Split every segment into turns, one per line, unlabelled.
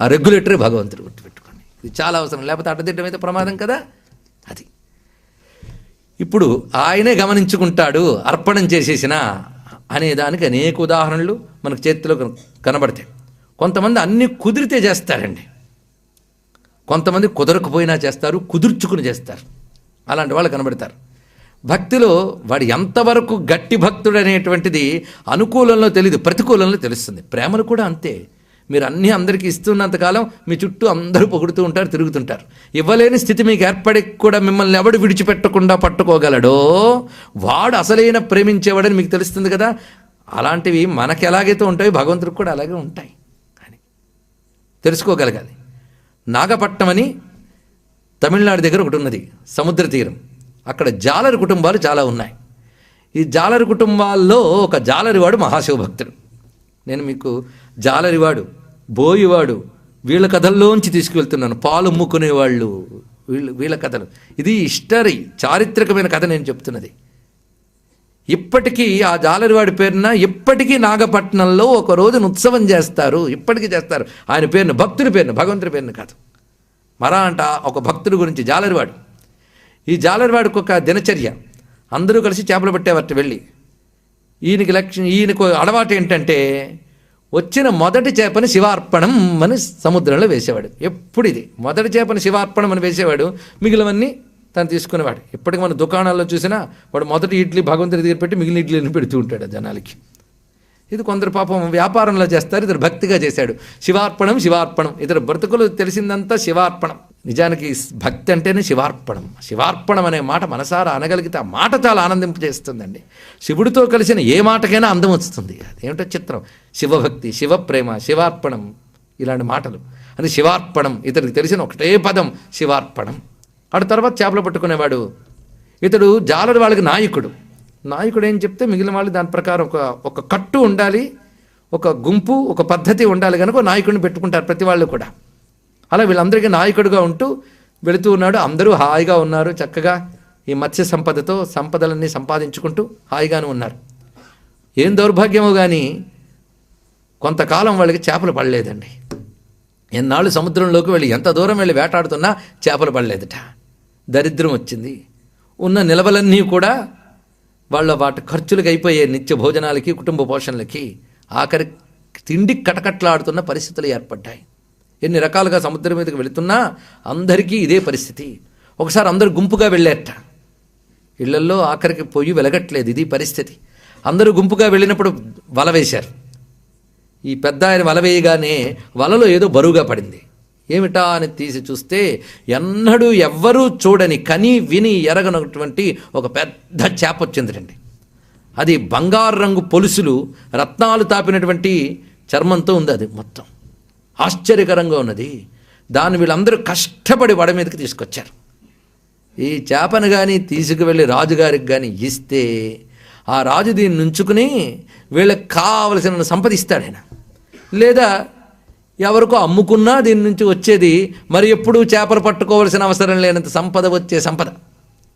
ఆ రెగ్యులేటరే భగవంతుడు గుర్తుపెట్టుకోండి. ఇది చాలా అవసరం. లేకపోతే అడ్డదిడ్డం అయితే ప్రమాదం కదా? అది. ఇప్పుడు ఆయనే గమనించుకుంటాడు అర్పణం చేసేసిన అనే దానికి అనేక ఉదాహరణలు మనకు చేతిలో కన- కనబడతాయి. కొంతమంది అన్ని కుదిరితే చేస్తారండి. కొంతమంది కుదరకపోయినా చేస్తారు కుదుర్చుకుని చేస్తారు. అలాంటి వాళ్ళు కనబడతారు. భక్తిలో వాడు ఎంతవరకు గట్టి భక్తుడు అనేటువంటిది అనుకూలంలో తెలియదు ప్రతికూలంలో తెలుస్తుంది. ప్రేమలు కూడా అంతే. మీరు అన్నీ అందరికీ ఇస్తున్నంతకాలం మీ చుట్టూ అందరూ పొగుడుతూ ఉంటారు తిరుగుతుంటారు. ఇవ్వలేని స్థితి మీకు ఏర్పడి కూడా మిమ్మల్ని ఎవడు విడిచిపెట్టకుండా పట్టుకోగలడో? వాడు అసలైన ప్రేమించేవాడని మీకు తెలుస్తుంది కదా? అలాంటివి మనకి ఎలాగైతే ఉంటాయో భగవంతుడికి కూడా అలాగే ఉంటాయి. కానీ తెలుసుకోగలగాలి. నాగపట్నం అని తమిళనాడు దగ్గర ఒకటి ఉన్నది సముద్ర తీరం. అక్కడ జాలరి కుటుంబాలు చాలా ఉన్నాయి. ఈ జాలరి కుటుంబాల్లో ఒక జాలరివాడు మహాశివభక్తుడు. నేను మీకు జాలరివాడు బోయివాడు వీళ్ళ కథల్లోంచి తీసుకువెళ్తున్నాను. పాలు అమ్ముకునేవాళ్ళు వీళ్ళు వీళ్ళ కథలు. ఇది హిస్టరీ చారిత్రకమైన కథ నేను చెప్తున్నది. ఇప్పటికీ ఆ జాలరివాడి పేరున ఇప్పటికీ నాగపట్నంలో ఒక రోజున ఉత్సవం చేస్తారు. ఇప్పటికీ చేస్తారు. ఆయన పేరును భక్తుడి పేరును భగవంతుడి పేరును కాదు. మరా అంట ఒక భక్తుడి గురించి జాలరివాడు. ఈ జాలరివాడికి ఒక దినచర్య. అందరూ కలిసి చేపలు పట్టేవారు వెళ్ళి. ఈయనకి లక్ష్యం ఈయనకు అలవాటు ఏంటంటే వచ్చిన మొదటి చేపని శివార్పణం అని సముద్రంలో వేసేవాడు. ఎప్పుడు ఇది మొదటి చేపని శివార్పణం అని వేసేవాడు మిగిలినవన్నీ తను తీసుకునేవాడు. ఇప్పటికి మన దుకాణాల్లో చూసినా వాడు మొదటి ఇడ్లీ భగవంతుడి దగ్గర పెట్టి మిగిలిన ఇడ్లీని పెడుతూ ఉంటాడు జనాలకి. ఇది కొందరు పాపం వ్యాపారంలో చేస్తారు ఇతడు భక్తిగా చేశాడు. శివార్పణం శివార్పణం. ఇతడు బ్రతుకులు తెలిసిందంతా శివార్పణం. నిజానికి భక్తి అంటేనే శివార్పణం. శివార్పణం అనే మాట మనసారా అనగలిగితే ఆ మాట చాలా ఆనందింపజేస్తుందండి. శివుడితో కలిసిన ఏ మాటకైనా అందం వస్తుంది. అదేమిటో చిత్రం. శివభక్తి శివప్రేమ శివార్పణం ఇలాంటి మాటలు. అది శివార్పణం ఇతనికి తెలిసిన ఒకటే పదం శివార్పణం. అటు తర్వాత చేపలు పట్టుకునేవాడు. ఇతడు జాలడు వాళ్ళకి నాయకుడు. నాయకుడు ఏం చెప్తే మిగిలిన వాళ్ళు దాని ప్రకారం ఒక ఒక కట్టు ఉండాలి ఒక గుంపు ఒక పద్ధతి ఉండాలి కనుక నాయకుడిని పెట్టుకుంటారు ప్రతి వాళ్ళు కూడా. అలా వీళ్ళందరికీ నాయకుడిగా ఉంటూ వెళుతూ ఉన్నాడు. అందరూ హాయిగా ఉన్నారు. చక్కగా ఈ మత్స్య సంపదతో సంపదలన్నీ సంపాదించుకుంటూ హాయిగానే ఉన్నారు. ఏం దౌర్భాగ్యమో కానీ కొంతకాలం వాళ్ళకి చేపలు పడలేదండి. ఎన్నాళ్ళు సముద్రంలోకి వెళ్ళి ఎంత దూరం వెళ్ళి వేటాడుతున్నా చేపలు పడలేదట. దరిద్రం వచ్చింది. ఉన్న నిలవలన్నీ కూడా వాళ్ళ వాటి ఖర్చులకు అయిపోయే నిత్య భోజనాలకి కుటుంబ పోషణలకి ఆఖరి తిండి కటకట్లాడుతున్న పరిస్థితులు ఏర్పడ్డాయి. ఎన్ని రకాలుగా సముద్రం మీదకి వెళుతున్నా అందరికీ ఇదే పరిస్థితి. ఒకసారి అందరు గుంపుగా వెళ్ళారట ఇళ్ళల్లో ఆఖరికి పొయ్యి వెలగట్లేదు ఇది పరిస్థితి. అందరూ గుంపుగా వెళ్ళినప్పుడు వల వేశారు. ఈ పెద్ద ఆయన వల వేయగానే వలలో ఏదో బరువుగా పడింది. ఏమిటా అని తీసి చూస్తే ఎన్నడూ ఎవ్వరూ చూడని కని విని ఎరగనటువంటి ఒక పెద్ద చేప వచ్చిందిరండి అది బంగారు రంగు పొలుసులు రత్నాలు తాపినటువంటి చర్మంతో ఉంది అది మొత్తం. ఆశ్చర్యకరంగా ఉన్నది. దాన్ని వీళ్ళందరూ కష్టపడి వడ మీదకి తీసుకొచ్చారు. ఈ చేపను కానీ తీసుకువెళ్ళి రాజుగారికి కానీ ఇస్తే ఆ రాజు దీన్ని నుంచుకుని వీళ్ళకి కావలసిన సంపదిస్తాడు ఆయన. లేదా ఎవరికో అమ్ముకున్నా దీని నుంచి వచ్చేది మరి ఎప్పుడు చేపలు పట్టుకోవాల్సిన అవసరం లేనంత సంపద వచ్చే సంపద.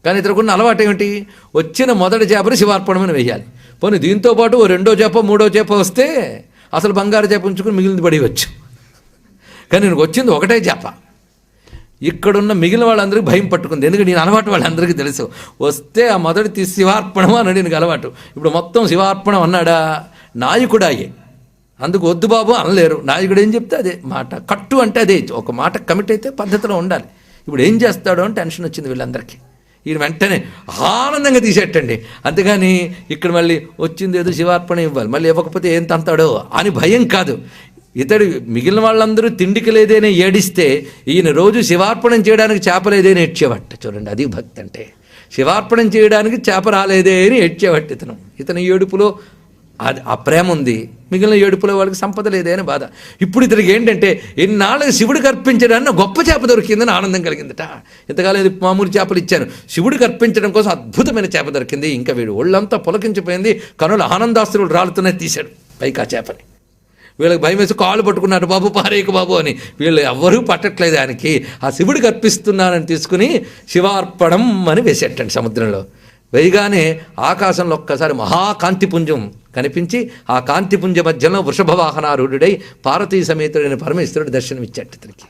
కానీ ఇతరుకున్న అలవాటు ఏమిటి? వచ్చిన మొదటి చేపను శివార్పణమని వేయాలి. పోనీ దీంతో పాటు ఓ రెండో చేప మూడో చేప వస్తే అసలు బంగారు చేప ఉంచుకుని మిగిలింది పడివచ్చు కానీ నేను వచ్చింది ఒకటే చేప ఇక్కడున్న మిగిలిన వాళ్ళందరికీ భయం పట్టుకుంది. ఎందుకంటే నేను అలవాటు వాళ్ళందరికీ తెలుసు. వస్తే ఆ మొదటి శివార్పణం అన్నాడు నీకు అలవాటు. ఇప్పుడు మొత్తం శివార్పణం అన్నాడా? నాయకుడాయే. అందుకు వద్దు బాబు అనలేరు. నాయకుడు ఏం చెప్తే అదే మాట. కట్టు అంటే అదే. ఒక మాట కమిట్ అయితే పద్ధతిలో ఉండాలి. ఇప్పుడు ఏం చేస్తాడో అని టెన్షన్ వచ్చింది వీళ్ళందరికీ. ఈయన వెంటనే ఆనందంగా తీసేటండి అంతేగాని ఇక్కడ మళ్ళీ వచ్చింది ఏదో శివార్పణ ఇవ్వాలి. మళ్ళీ ఇవ్వకపోతే ఏం తంతాడో అని భయం కాదు. ఇతడు మిగిలిన వాళ్ళందరూ తిండికి లేదేనే ఏడిస్తే ఈయన రోజు శివార్పణం చేయడానికి చేప లేదేని ఏడ్చేవట్ట చూడండి అది భక్తి అంటే శివార్పణం చేయడానికి చేప రాలేదే అని ఏడ్చేవట్టు ఇతను. ఇతని ఏడుపులో అది ఆ ప్రేమ ఉంది. మిగిలిన ఏడుపులో వాళ్ళకి సంపద లేదే అని బాధ. ఇప్పుడు ఇతనికి ఏంటంటే ఇన్నాళ్ళకి శివుడికి అర్పించడానికి గొప్ప చేప దొరికిందని ఆనందం కలిగిందట. ఇంతకాలం ఇది మామూలు చేపలు ఇచ్చాను. శివుడికి అర్పించడం కోసం అద్భుతమైన చేప దొరికింది. ఇంకా వీడు ఒళ్ళంతా పులకించిపోయింది. కనుల ఆనందాస్తులు రాలుతూనే తీశాడు. పైకి ఆ చేపని. వీళ్ళకి భయం వేసి కాళ్ళు పట్టుకున్నారు. బాబు పారేయకు బాబు అని. వీళ్ళు ఎవ్వరూ పట్టట్లేదు ఆయనకి. ఆ శివుడికి అర్పిస్తున్నానని తీసుకుని శివార్పణం అని వేసేటండి సముద్రంలో. వేయగానే ఆకాశంలో ఒక్కసారి మహాకాంతిపుంజం కనిపించి ఆ కాంతిపుంజ మధ్యలో వృషభ వాహనారూఢుడై పార్వతీ సమేతుడైన పరమేశ్వరుడు దర్శనమిచ్చాడు ఇతనికి.